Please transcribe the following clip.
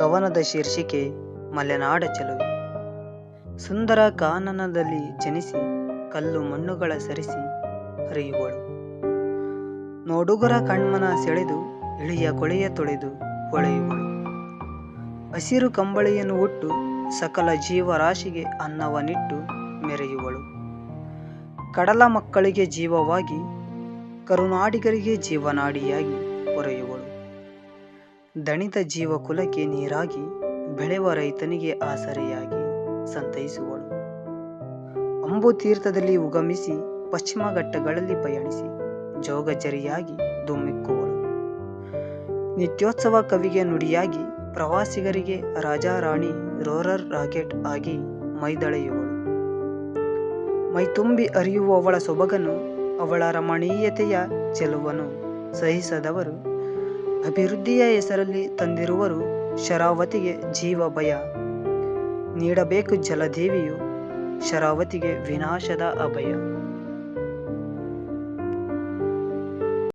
ಕವನದ ಶೀರ್ಷಿಕೆ ಮಲೆನಾಡ ಚೆಲುವೆ. ಸುಂದರ ಕಾನನದಲ್ಲಿ ಜನಿಸಿ, ಕಲ್ಲು ಮಣ್ಣುಗಳ ಸರಿಸಿ ಹರಿಯುವಳು. ನೋಡುಗರ ಕಣ್ಮನ ಸೆಳೆದು, ಇಳಿಯ ಕೊಳೆಯ ತೊಳೆದು ಹೊಳೆಯುವಳು. ಹಸಿರು ಕಂಬಳಿಯನ್ನು ಉಟ್ಟು ಸಕಲ ಜೀವರಾಶಿಗೆ ಅನ್ನವನಿಟ್ಟು ಮೆರೆಯುವಳು. ಕಡಲ ಮಕ್ಕಳಿಗೆ ಜೀವವಾಗಿ, ಕರುನಾಡಿಗರಿಗೆ ಜೀವನಾಡಿಯಾಗಿ ಪೊರೆಯುವಳು ದಣಿದ ಜೀವ ಕುಲಕ್ಕೆ ನೀರಾಗಿ ಬೆಳೆವ ರೈತನಿಗೆ ಆಸರೆಯಾಗಿ ಸಂತೈಸುವಳು. ಅಂಬು ತೀರ್ಥದಲ್ಲಿ ಉಗಮಿಸಿ ಪಶ್ಚಿಮ ಘಟ್ಟಗಳಲ್ಲಿ ಪಯಣಿಸಿ ಜೋಗಜರಿಯಾಗಿ ಧುಮ್ಮಿಕ್ಕುವಳು. ನಿತ್ಯೋತ್ಸವ ಕವಿಗೆ ನುಡಿಯಾಗಿ ಪ್ರವಾಸಿಗರಿಗೆ ರಾಜಾರಾಣಿ ರೋರರ್ ರಾಕೆಟ್ ಆಗಿ ಮೈದಳೆಯುವಳು. ಮೈತುಂಬಿ ಅರಿಯುವವಳ ಸೊಬಗನು ಅವಳ ರಮಣೀಯತೆಯ ಚೆಲುವನು ಸಹಿಸದವರು ಅಭಿವೃದ್ಧಿಯ ಹೆಸರಲ್ಲಿ ತಂದಿರುವರು ಶರಾವತಿಗೆ ಜೀವ ಭಯ. ನೀಡಬೇಕು ಜಲದೇವಿಯು ಶರಾವತಿಗೆ ವಿನಾಶದ ಅಭಯ.